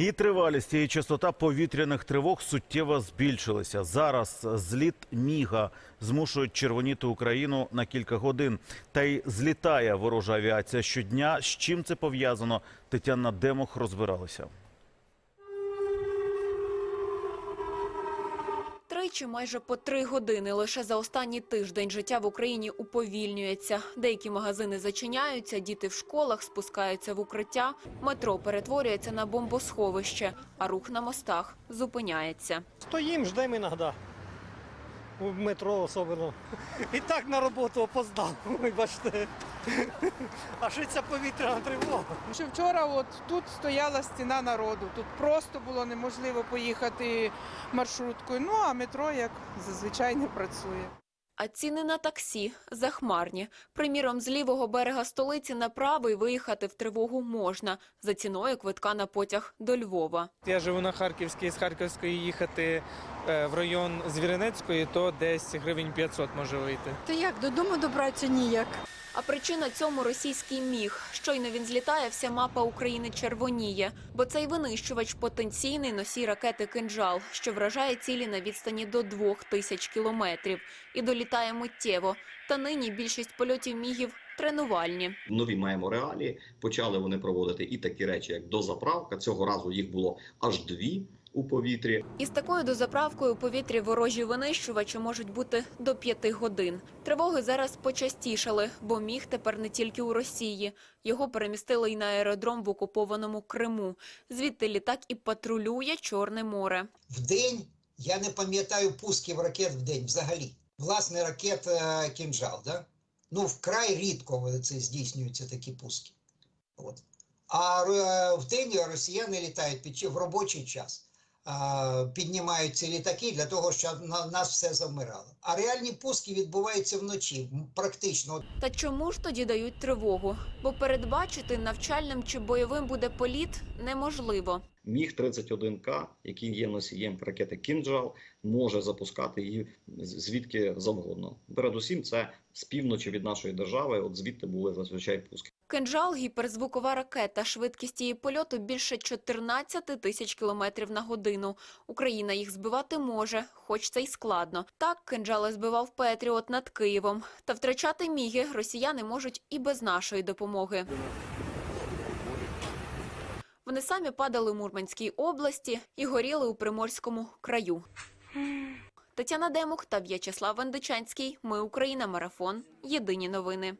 І тривалість і частота повітряних тривог суттєво збільшилися. Зараз зліт міга змушують червоніти Україну на кілька годин. Та й злітає ворожа авіація щодня. З чим це пов'язано? Тетяна Демох розбиралася. Тричі майже по три години лише за останній тиждень життя в Україні уповільнюється. Деякі магазини зачиняються, діти в школах спускаються в укриття, метро перетворюється на бомбосховище, а рух на мостах зупиняється. Стоїм, ждемо іноді. В метро особливо. І так на роботу опоздав, ви бачите. А що ця повітряна тривога? Ще вчора от тут стояла стіна народу. Тут просто було неможливо поїхати маршруткою. Ну а метро як зазвичай не працює. А ціни на таксі захмарні. Приміром, з лівого берега столиці на правий виїхати в тривогу можна за ціною квитка на потяг до Львова. Я живу на Харківській, з Харківської їхати в район Звіринецької, то десь гривень 500 може вийти. Та як додому добратися ніяк. А причина цьому російський міг. Щойно він злітає, вся мапа України червоніє, бо цей винищувач потенційний носій ракети «Кинджал», що вражає цілі на відстані до двох тисяч кілометрів і долітає миттєво. Та нині більшість польотів мігів тренувальні. нові маємо реалії. Почали вони проводити і такі речі, як дозаправка. Цього разу їх було аж дві у повітрі. Із такою дозаправкою у повітрі ворожі винищувачі можуть бути до п'яти годин. Тривоги зараз почастішали, бо міг тепер не тільки у Росії. Його перемістили й на аеродром в окупованому Криму. Звідти літак і патрулює Чорне море. В день я не пам'ятаю пусків ракет в день взагалі. Власне, ракет е, кінжал, да? Ну, вкрай рідко це здійснюються такі пуски. От. А е, в день росіяни літають під, чи- в робочий час. А, піднімають ці літаки для того, щоб на нас все завмирало. А реальні пуски відбуваються вночі, практично. Та чому ж тоді дають тривогу? Бо передбачити навчальним чи бойовим буде політ неможливо. Міг 31К, який є носієм ракети Кінджал, може запускати її звідки завгодно. Передусім, це з півночі від нашої держави. От звідти були зазвичай пуски. Кинджал – гіперзвукова ракета. Швидкість її польоту більше 14 тисяч кілометрів на годину. Україна їх збивати може, хоч це й складно. Так, кинджали збивав Петріот над Києвом. Та втрачати міги росіяни можуть і без нашої допомоги. Вони самі падали в Мурманській області і горіли у Приморському краю. Тетяна Демух та В'ячеслав Вендичанський. Ми Україна. Марафон. Єдині новини.